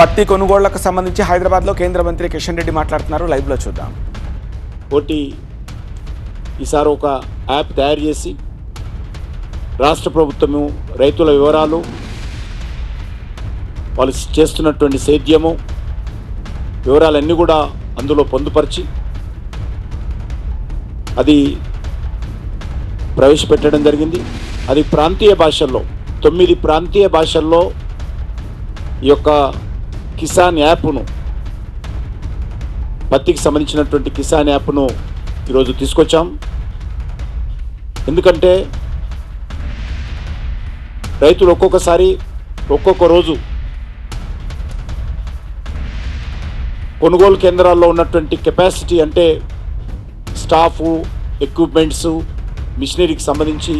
పత్తి కొనుగోళ్ళకు సంబంధించి హైదరాబాద్లో కేంద్ర మంత్రి కిషన్ రెడ్డి మాట్లాడుతున్నారు. లైవ్లో చూద్దాం. ఒకటి ఈసారి ఒక యాప్ తయారు చేసి రాష్ట్ర ప్రభుత్వము రైతుల వివరాలు వాళ్ళు చేస్తున్నటువంటి సేద్యము వివరాలన్నీ కూడా అందులో పొందుపరిచి అది ప్రవేశపెట్టడం జరిగింది. అది ప్రాంతీయ భాషల్లో తొమ్మిది ప్రాంతీయ భాషల్లో ఈ యొక్క కిసాన్ యాప్ను పత్తికి సంబంధించినటువంటి కిసాన్ యాప్ను ఈరోజు తీసుకొచ్చాం. ఎందుకంటే రైతులు ఒక్కొక్కసారి ఒక్కొక్క రోజు కొనుగోలు కేంద్రాల్లో ఉన్నటువంటి కెపాసిటీ అంటే స్టాఫు ఎక్విప్మెంట్స్ మిషనరీకి సంబంధించి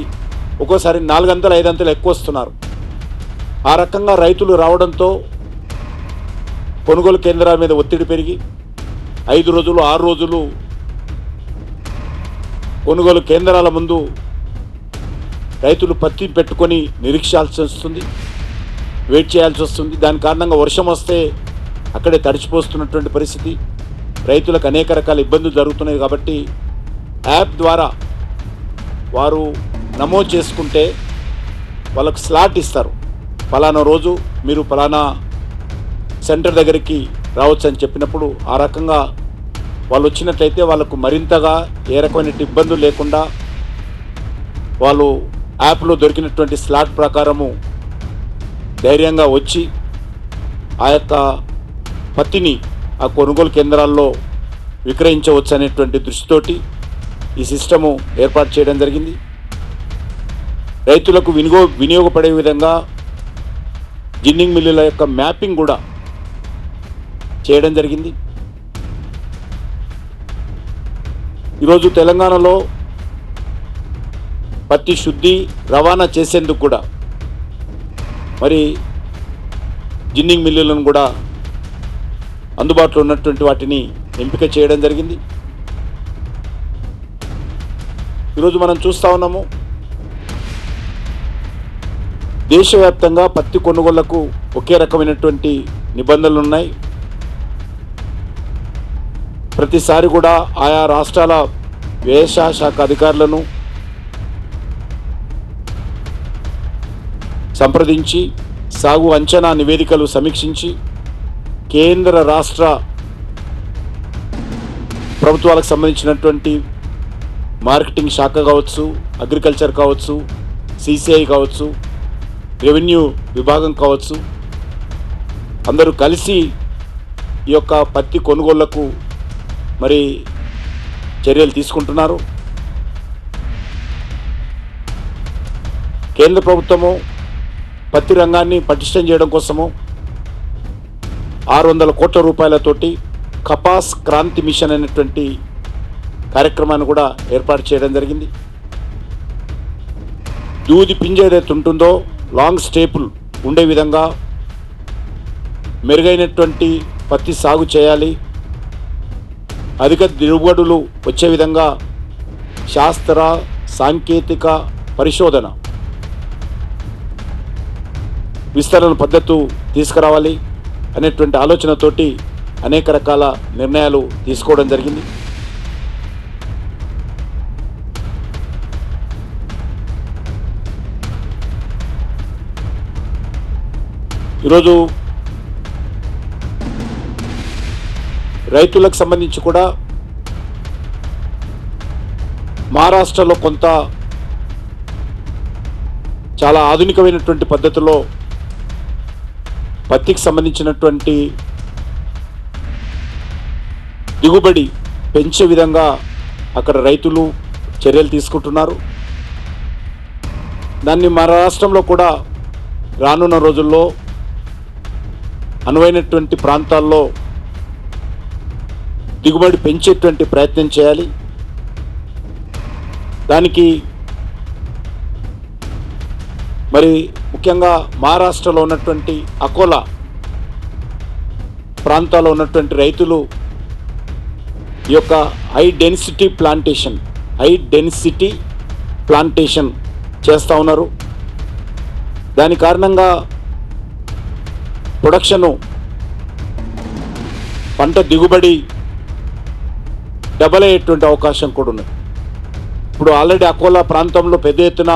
ఒక్కోసారి నాలుగొందలు ఐదు వందలు ఎక్కువ వస్తున్నారు. ఆ రకంగా రైతులు రావడంతో కొనుగోలు కేంద్రాల మీద ఒత్తిడి పెరిగి ఐదు రోజులు ఆరు రోజులు కొనుగోలు కేంద్రాల ముందు రైతులు పత్తి పెట్టుకొని నిరీక్షాల్సి వస్తుంది వెయిట్ చేయాల్సి వస్తుంది. దాని కారణంగా వర్షం వస్తే అక్కడే తడిచిపోస్తున్నటువంటి పరిస్థితి. రైతులకు అనేక రకాల ఇబ్బందులు జరుగుతున్నాయి కాబట్టి యాప్ ద్వారా వారు నమోదు చేసుకుంటే వాళ్ళకు స్లాట్ ఇస్తారు. ఫలానా రోజు మీరు ఫలానా సెంటర్ దగ్గరికి రావచ్చు అని చెప్పినప్పుడు ఆ రకంగా వాళ్ళు వచ్చినట్లయితే వాళ్ళకు మరింతగా ఏ రకమైన ఇబ్బందులు లేకుండా వాళ్ళు యాప్లో దొరికినటువంటి స్లాట్ ప్రకారము ధైర్యంగా వచ్చి ఆ యొక్క పత్తిని ఆ కొనుగోలు కేంద్రాల్లో విక్రయించవచ్చు అనేటువంటి దృష్టితోటి ఈ సిస్టము ఏర్పాటు చేయడం జరిగింది. రైతులకు వినిగో వినియోగపడే విధంగా జిన్నింగ్ మిల్లుల యొక్క మ్యాపింగ్ కూడా చేయడం జరిగింది. ఈరోజు తెలంగాణలో పత్తి శుద్ధి రవాణా చేసేందుకు కూడా మరి జిన్నింగ్ మిల్లులను కూడా అందుబాటులో ఉన్నటువంటి వాటిని ఎంపిక చేయడం జరిగింది. ఈరోజు మనం చూస్తూ ఉన్నాము దేశవ్యాప్తంగా పత్తి కొనుగోళ్ళకు ఒకే రకమైనటువంటి నిబంధనలు ఉన్నాయి. ప్రతిసారి కూడా ఆయా రాష్ట్రాల వ్యవసాయ శాఖ అధికారులను సంప్రదించి సాగు అంచనా నివేదికలు సమీక్షించి కేంద్ర రాష్ట్ర ప్రభుత్వాలకు సంబంధించినటువంటి మార్కెటింగ్ శాఖ కావచ్చు అగ్రికల్చర్ కావచ్చు సిసిఐ కావచ్చు రెవెన్యూ విభాగం కావచ్చు అందరూ కలిసి ఈ యొక్క పత్తి కొనుగోళ్ళకు మరి చర్యలు తీసుకుంటున్నారు. కేంద్ర ప్రభుత్వము పత్తి రంగాన్ని పటిష్టం చేయడం కోసము ఆరు వందల కోట్ల రూపాయలతోటి కపాస్ క్రాంతి మిషన్ అనేటువంటి కార్యక్రమాన్ని కూడా ఏర్పాటు చేయడం జరిగింది. దూది పింజ ఏదైతే ఉంటుందో లాంగ్ స్టేపుల్ ఉండే విధంగా మెరుగైనటువంటి పత్తి సాగు చేయాలి. అధిక దిగుబడులు వచ్చే విధంగా శాస్త్ర సాంకేతిక పరిశోధన విస్తరణ పద్ధతు తీసుకురావాలి అనేటువంటి ఆలోచనతోటి అనేక రకాల నిర్ణయాలు తీసుకోవడం జరిగింది. ఈరోజు రైతులకు సంబంధించి కూడా మహారాష్ట్రలో కొంత చాలా ఆధునికమైనటువంటి పద్ధతిలో పత్తికి సంబంధించినటువంటి దిగుబడి పెంచే విధంగా అక్కడ రైతులు చర్యలు తీసుకుంటున్నారు. దాన్ని మన రాష్ట్రంలో కూడా రానున్న రోజుల్లో అనువైనటువంటి ప్రాంతాల్లో దిగుబడి పెంచేటువంటి ప్రయత్నం చేయాలి. దానికి మరి ముఖ్యంగా మహారాష్ట్రలో ఉన్నటువంటి అకోలా ప్రాంతాల్లో ఉన్నటువంటి రైతులు ఈ యొక్క high density plantation high density plantation చేస్తూ ఉన్నారు. దాని కారణంగా ప్రొడక్షను పంట దిగుబడి డబల్ అయ్యేటువంటి అవకాశం కూడా ఉన్నది. ఇప్పుడు ఆల్రెడీ అకోలా ప్రాంతంలో పెద్ద ఎత్తున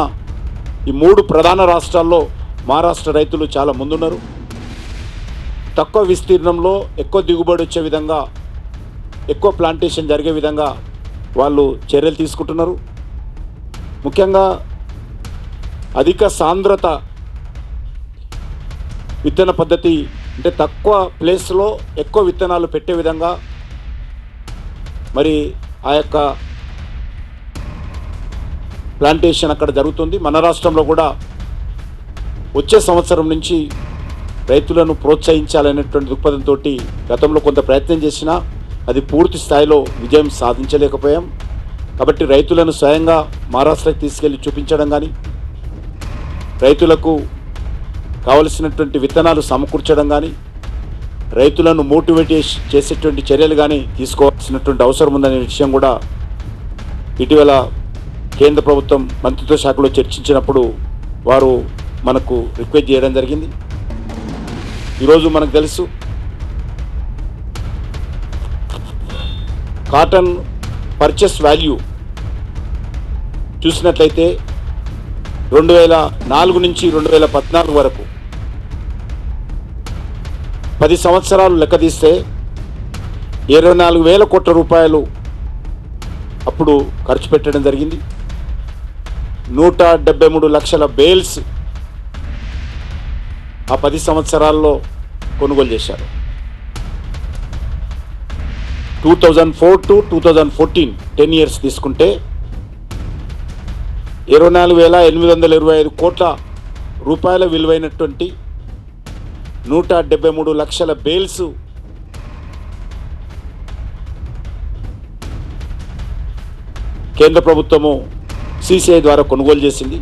ఈ మూడు ప్రధాన రాష్ట్రాల్లో మహారాష్ట్ర రైతులు చాలా ముందున్నారు. తక్కువ విస్తీర్ణంలో ఎక్కువ దిగుబడి వచ్చే విధంగా ఎక్కువ ప్లాంటేషన్ జరిగే విధంగా వాళ్ళు చర్యలు తీసుకుంటున్నారు. ముఖ్యంగా అధిక సాంద్రత విత్తన పద్ధతి అంటే తక్కువ ప్లేస్లో ఎక్కువ విత్తనాలు పెట్టే విధంగా మరి ఆ యొక్క ప్లాంటేషన్ అక్కడ జరుగుతుంది. మన రాష్ట్రంలో కూడా వచ్చే సంవత్సరం నుంచి రైతులను ప్రోత్సహించాలనేటువంటి దృక్పథంతో గతంలో కొంత ప్రయత్నం చేసినా అది పూర్తి స్థాయిలో విజయం సాధించలేకపోయాం. కాబట్టి రైతులను స్వయంగా మహారాష్ట్రకి తీసుకెళ్ళి చూపించడం కానీ రైతులకు కావలసినటువంటి విత్తనాలు సమకూర్చడం కానీ రైతులను మోటివేట్ చేసేటువంటి చర్యలు కానీ తీసుకోవాల్సినటువంటి అవసరం ఉందనే విషయం కూడా ఇటీవల కేంద్ర ప్రభుత్వం మంత్రిత్వ శాఖలో చర్చించినప్పుడు వారు మనకు రిక్వెస్ట్ చేయడం జరిగింది. ఈరోజు మనకు తెలుసు కాటన్ పర్చేస్ వాల్యూ చూసినట్లయితే రెండు వేల నాలుగు నుంచి రెండు వేల పద్నాలుగు వరకు పది సంవత్సరాలు లెక్క తీస్తే ఇరవై నాలుగు వేల కోట్ల రూపాయలు అప్పుడు ఖర్చు పెట్టడం జరిగింది. నూట డెబ్బై మూడు లక్షల బేల్స్ ఆ పది సంవత్సరాల్లో కొనుగోలు చేశారు. Two thousand four to two thousand fourteen ten years తీసుకుంటే ఇరవై నాలుగు వేల ఎనిమిది వందల ఇరవై ఐదు కోట్ల రూపాయల విలువైనటువంటి నూట డెబ్బై మూడు లక్షల బెయిల్స్ కేంద్ర ప్రభుత్వము సిసిఐ ద్వారా కొనుగోలు చేసింది.